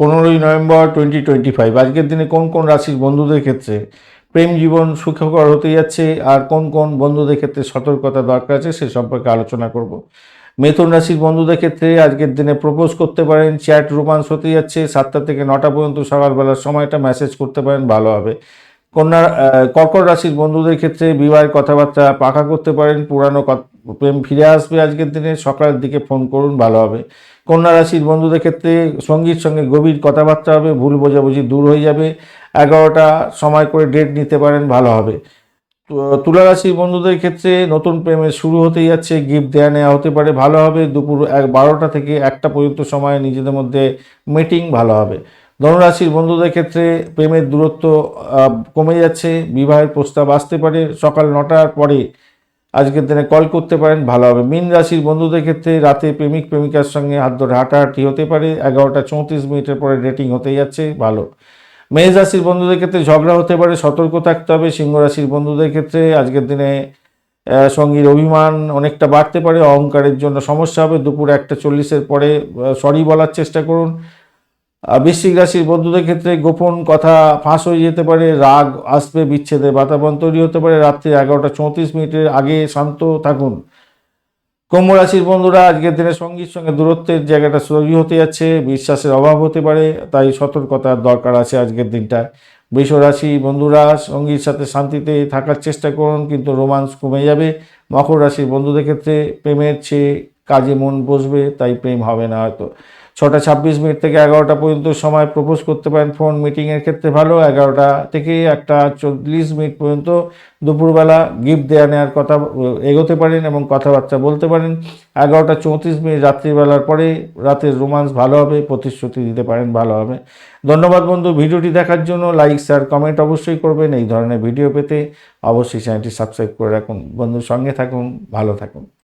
পনেরোই November twenty twenty five আজকের দিনে কোন কোন রাশির বন্ধুদের ক্ষেত্রে প্রেম জীবন সুখকর হতে যাচ্ছে আর কোন কোন বন্ধুদের ক্ষেত্রে সতর্কতা দরকার আছে সে সম্পর্কে আলোচনা করব। মিথুন রাশির বন্ধুদের ক্ষেত্রে আজকের দিনে প্রপোজ করতে পারেন চ্যাট রোমান্স হতে যাচ্ছে, সাতটা থেকে নটা পর্যন্ত সকালবেলার সময়টা মেসেজ করতে পারেন, ভালো হবে। কন্যা কর্কট রাশির বন্ধুদের ক্ষেত্রে বিবাহের কথাবার্তা পাকা করতে পারেন, পুরানো প্রেম ফিরে আসবে আজকের দিনে, সকালের দিকে ফোন করুন, ভালো হবে। কন্যা রাশির বন্ধুদের ক্ষেত্রে সঙ্গীর সঙ্গে গভীর কথাবার্তা হবে, ভুল বোঝাবুঝি দূর হয়ে যাবে, এগারোটা সময় করে ডেট নিতে পারেন, ভালো হবে। তুলা রাশির বন্ধুদের ক্ষেত্রে নতুন প্রেমের শুরু হতে যাচ্ছে গিফট দেওয়া নেওয়া হতে পারে, ভালো হবে, দুপুর এক, বারোটা থেকে একটা পর্যন্ত সময় নিজেদের মধ্যে মিটিং ভালো হবে। ধনুরাশির বন্ধুদের ক্ষেত্রে প্রেমের দূরত্ব কমে যাচ্ছে, বিবাহের প্রস্তাব আসতে পারে, সকাল নটার পরে আজকের দিনে কল করতে পারেন, ভালো হবে। মীন রাশির বন্ধুদের ক্ষেত্রে রাতে প্রেমিক, প্রেমিকার সঙ্গে হাত ধরে হাঁটাহাঁটি হতে পারে। এগারোটা চৌত্রিশ মিনিটের পরে ডেটিং হতে যাচ্ছে, ভালো। মেষ রাশির বন্ধুদের ক্ষেত্রে ঝগড়া হতে পারে, সতর্ক থাকতে হবে। সিংহ রাশির বন্ধুদের ক্ষেত্রে আজকের দিনে সঙ্গীর অভিমান অনেকটা বাড়তে পারে। অহংকারের জন্য সমস্যা হবে। দুপুর একটা চল্লিশের পরে সরি বলার চেষ্টা করুন। বৃশ্চিক রাশির বন্ধুদের ক্ষেত্রে গোপন কথা ফাঁস হয়ে যেতে পারে, রাগ আসবে বিচ্ছেদের বাতাবরণ তৈরি হতে পারে। রাত্রি এগারোটা চৌত্রিশ মিনিটের আগে শান্ত থাকুন। কুম্ভ রাশির বন্ধুরা, আজকের দিনে সঙ্গীর সঙ্গে দূরত্বের জায়গাটা তৈরি হতে যাচ্ছে, বিশ্বাসের অভাব হতে পারে, তাই সতর্কতার দরকার আছে আজকের দিনটা বৃষ রাশি বন্ধুরা, সঙ্গীর সাথে শান্তিতে থাকার চেষ্টা করুন, কিন্তু রোমান্স কমে যাবে। মকর রাশির বন্ধুদের ক্ষেত্রে প্রেমের চেয়ে কাজে মন বসবে, তাই প্রেম হবে না হয়তো। ছটা ছাব্বিশ মিনিট থেকে এগারোটা পর্যন্ত সময় প্রপোজ করতে পারেন। ফোন মিটিংয়ের ক্ষেত্রে ভালো, এগারোটা থেকে একটা চল্লিশ মিনিট পর্যন্ত দুপুরবেলা গিফট দেওয়া নেওয়ার কথা এগোতে পারেন এবং কথাবার্তা বলতে পারেন। এগারোটা চৌত্রিশ মিনিট রাত্রিবেলার পরে রাতের রোমান্স ভালো হবে, প্রতিশ্রুতি দিতে পারেন, ভালো হবে। ধন্যবাদ বন্ধু, ভিডিওটি দেখার জন্য লাইক, শেয়ার, কমেন্ট অবশ্যই করবেন। এই ধরনের ভিডিও পেতে অবশ্যই চ্যানেলটি সাবস্ক্রাইব করে রাখুন। বন্ধুর সঙ্গে থাকুন, ভালো থাকুন।